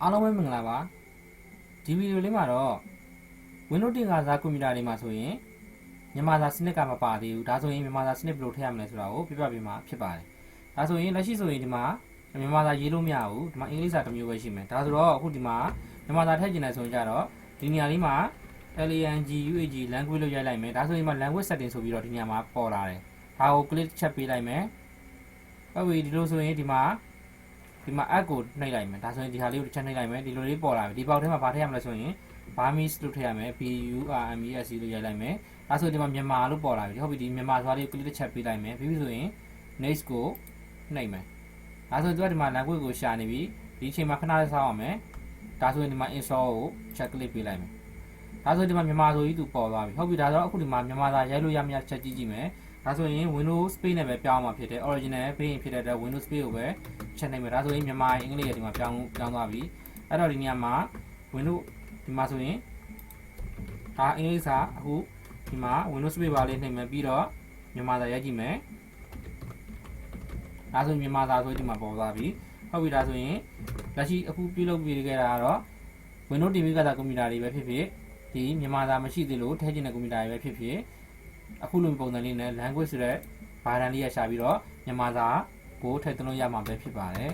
အားလုံးပဲမင်္ဂလာပါဒီဗီဒီယိုလေးမှာတော့ Windows 10ကစားကွန်ပျူတာတွေမှာဆိုရင်မြန်မာစာစနစ်ကမပါသေးဘူးဒါဆိုရင်မြန်မာစာစနစ်ဘယ်လိုထည့်ရမလဲဆိုတာကိုပြပြပေးမှာဖြစ်ပါတယ်ဒါဆိုရင်လက်ရှိဆိုရင်ဒီမှာမြန်မာစာရေးလို့မရဘူးဒီမှာအင်္ဂလိပ်စာတစ်မျိုးပဲရှိမယ်ဒါဆိုတော့အခုဒီမှာမြန်မာစာထည့်ချင်တယ်ဆိုရင်ကြတော့ဒီနေရာလေးမှာ lang UAG language လို့ရိုက်လိုက်မယ်ဒါဆိုရင်မှာ language setting ဆိုပြီးတော့ဒီနေရာမှာပေါ်လာတယ်ဒါကို click ချက်ပေးလိုက်မယ်ဟုတ်ပြီဒီလိုဆိုရင်ဒီမှာ ဒီမှာ add ကိုနှိပ်လိုက်မယ်ဒါဆိုရင်ဒီဟာလေးကိုတစ်ချက်နှိပ်လိုက်မယ်ဒီလိုလေးပေါ်လာပြီဒီပေါက်ထဲမှာဘာထည့်ရမလဲဆိုရင် Burmese လို့ထည့်ရမယ် B U R M E S E လို့ရိုက်လိုက်မယ်ဒါဆိုဒီမှာမြန်မာလို့ပေါ်လာပြီဟုတ်ပြီဒီမြန်မာသွားလေးကို click တစ်ချက်ပေးလိုက်မယ်ပြီးပြီဆိုရင် next ကိုနှိပ်မယ်ဒါဆိုသူကဒီမှာ language ကိုရှာနေပြီဒီအချိန်မှာခဏလေးစောင့်အောင်မယ်ဒါဆိုရင်ဒီမှာ install ကို check click ပေးလိုက်မယ်ဒါဆိုဒီမှာမြန်မာဆိုကြီးသူပေါ်သွားပြီဟုတ်ပြီဒါဆိုတော့အခုဒီမှာမြန်မာသာရိုက်လို့ရမရချက်ကြည့်ကြည့်မယ်ဒါဆိုရင် Windows Space နဲ့ပဲပြောင်းမှာဖြစ်တယ် original ပဲဖြစ်တဲ့အတွက် Windows Space ကိုပဲ ချက်နိုင်မယ်ဒါဆိုရင်မြန်မာအင်္ဂလိပ်ရဲ့ဒီမှာပြောင်းပြောင်းသွားပြီအဲ့တော့ဒီနေရာမှာ Windows ဒီမှာဆိုရင်ဒါအင်္ဂလိပ်စာအခုဒီမှာ Windows Space ပါလေးနှိပ်မယ်ပြီးတော့မြန်မာစာရိုက်ကြည့်မယ်ဒါဆိုရင်မြန်မာစာဆိုဒီမှာပေါ်သွားပြီဟုတ်ပြီဒါဆိုရင်လက်ရှိအခုပြုလုပ်ပြီးခဲ့တာကတော့ Windows TV ကသာကွန်ပျူတာတွေပဲဖြစ်ဖြစ်ဒီမြန်မာစာမရှိသေးလို့ထည့်ချင်တဲ့ကွန်ပျူတာတွေပဲဖြစ်ဖြစ်အခုလိုပုံစံလေးနဲ့ language ဆိုတဲ့ဘာတန်လေးရရှာပြီးတော့မြန်မာစာ ကိုထည့်သွင်းလို့ရမှာပဲဖြစ်ပါတယ်